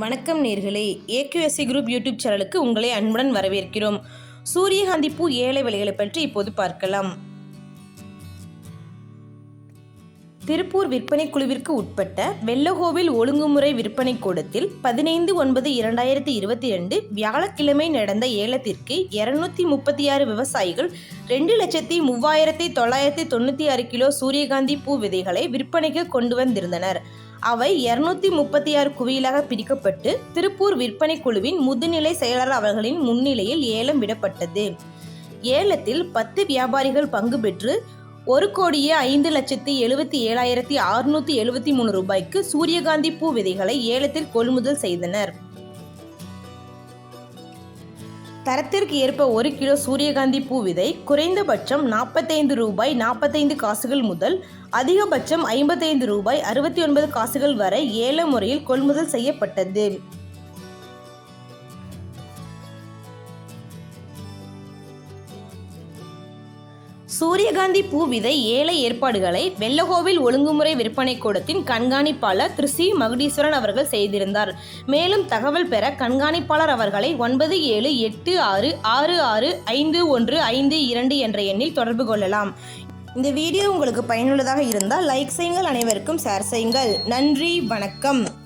வணக்கம் நேர்களே. AQSC group YouTube சேனலுக்கு உங்களை அன்புடன் வரவேற்கிறோம். சூரியகாந்தி பூ ஏழை விலைகளை பற்றி இப்போது பார்க்கலாம். திருப்பூர் விற்பனை குழுவிற்கு உட்பட்ட வெள்ளகோவில் ஒழுங்குமுறை விற்பனை கூடத்தில் பதினைந்து ஒன்பது இரண்டாயிரத்தி இருபத்தி ரெண்டு வியாழக்கிழமை நடந்த ஏலத்திற்கு இருநூத்தி முப்பத்தி ஆறு விவசாயிகள் ரெண்டு லட்சத்தி மூவாயிரத்தி தொள்ளாயிரத்தி தொண்ணூற்றி ஆறு கிலோ சூரியகாந்தி பூ விதைகளை விற்பனைக்கு கொண்டு வந்திருந்தனர். அவை இருநூத்தி முப்பத்தி ஆறு குவியலாக பிரிக்கப்பட்டு திருப்பூர் விற்பனை குழுவின் முதுநிலை செயலாளர் அவர்களின் முன்னிலையில் ஏலம் விடப்பட்டது. ஏலத்தில் பத்து வியாபாரிகள் பங்கு பெற்று ஒரு கோடியே ஐந்து லட்சத்தி எழுபத்தி ஏழாயிரத்தி அறுநூத்தி எழுபத்தி மூணு ரூபாய்க்கு சூரியகாந்தி பூ விதைகளை ஏலத்தில் கொள்முதல் செய்தனர். தரத்திற்கு ஏற்ப ஒரு கிலோ சூரியகாந்தி பூ விதை குறைந்தபட்சம் நாற்பத்தைந்து ரூபாய் நாற்பத்தைந்து காசுகள் முதல் அதிகபட்சம் ஐம்பத்தைந்து ரூபாய் அறுபத்தி ஒன்பது காசுகள் வரை ஏல முறையில் கொள்முதல் செய்யப்பட்டது. சூரியகாந்தி பூ விதை ஏழை ஏற்பாடுகளை வெள்ளகோவில் ஒழுங்குமுறை விற்பனை கூடத்தின் கண்காணிப்பாளர் திரு சி. மகுடீஸ்வரன் அவர்கள் செய்திருந்தார். மேலும் தகவல் பெற கண்காணிப்பாளர் அவர்களை ஒன்பது ஏழு எட்டு ஆறு ஆறு ஆறு ஐந்து ஒன்று ஐந்து இரண்டு என்ற எண்ணில் தொடர்பு கொள்ளலாம். இந்த வீடியோ உங்களுக்கு பயனுள்ளதாக இருந்தால் லைக் செய்யுங்கள் அனைவருக்கும் ஷேர் செய்யுங்கள். நன்றி வணக்கம்.